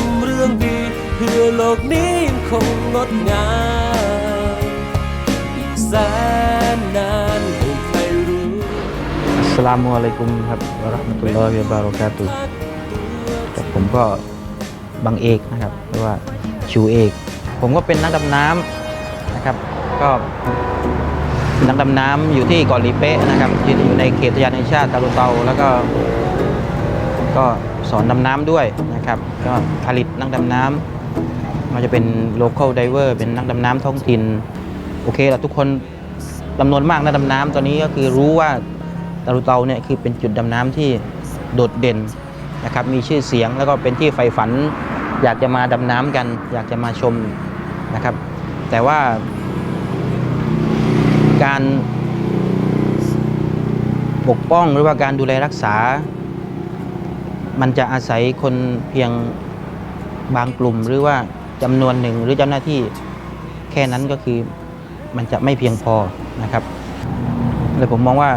ำเรื่องดี เพื่อโลกนี้ยังคงงดงามอีกแสนนานให้ใครรู้อัสสลามุอะลัยกุมครับวะเราะห์มะตุลลอฮิวะบารอกาตุฮ์ครับผมก็บังเอกนะครับหรือว่าชูเอก ผมก็เป็นนักดำน้ำนะครับ ก็นักดำน้ำอยู่ที่เกาะลีเป๊ะนะครับอยู่ในเขตอุทยานแห่งชาติตาลุเตาแล้วก็ก็ สอนดำน้ำด้วยนะครับ ก็ผลิตนักดำน้ำมันจะเป็น local diver เป็นนักดำน้ำท้องถิ่น โอเคล้วทุกคนจำนวนมากนักดำน้ำตอนนี้ก็คือรู้ว่าตาลุเตาเนี่ยคือเป็นจุดดำน้ำที่โดดเด่นนะครับ มีชื่อเสียงแล้วก็เป็นที่ใฝ่ฝัน อยากจะมาดำน้ำกัน อยากจะมาชมนะครับ แต่ว่าการปกป้องหรือว่าการดูแลรักษา มันจะอาศัยคนเพียงบางกลุ่ม หรือว่าจำนวนหนึ่งหรือเจ้าหน้าที่แค่นั้นก็คือมันจะไม่เพียงพอนะครับเลยผมมองว่า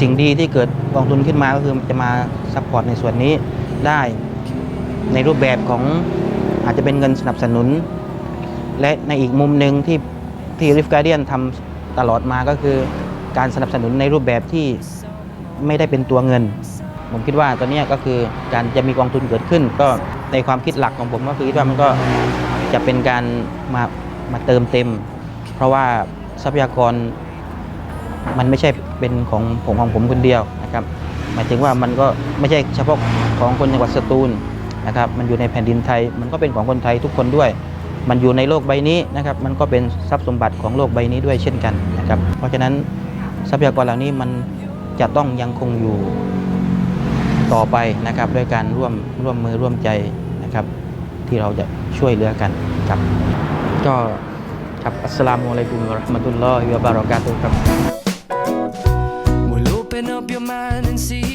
สิ่งดีที่เกิดกองทุนขึ้นมาก็คือจะมาซัพพอร์ตในส่วนนี้ได้ในรูปแบบของอาจจะเป็นเงินสนับสนุน และในอีกมุมหนึ่งที่ที่ริฟการเดียนทำตลอดมาก็คือการสนับสนุนในรูปแบบที่ไม่ได้เป็นตัวเงิน ผมคิดว่าตอนนี้ก็คือการจะมีกองทุนเกิดขึ้น ก็ในความคิดหลักของผมก็คือคิดว่ามันก็จะเป็นการมามาเติมเต็ม เพราะว่าทรัพยากรมันไม่ใช่เป็นของผมของผมคนเดียวนะครับหมายถึงว่ามันก็ไม่ใช่เฉพาะของคนจังหวัดสตูลนะครับมันอยู่ในแผ่นดินไทย มันก็เป็นของคนไทยทุกคนด้วย มันอยู่ในโลกใบนี้นะครับมันก็เป็นทรัพย์สมบัติของโลกใบนี้ด้วยเช่นกันนะครับเพราะฉะนั้นทรัพยากรเหล่านี้มันจะต้องยังคงอยู่ ต่อไปนะครับด้วยการร่วมร่วมมือร่วมใจนะครับ ที่เราจะช่วยเหลือกันครับก็ครับอัสสลามุอะลัยกุมวะราะห์มะตุลลอฮิวะบารอกาตุครับ Well, open up your mind and see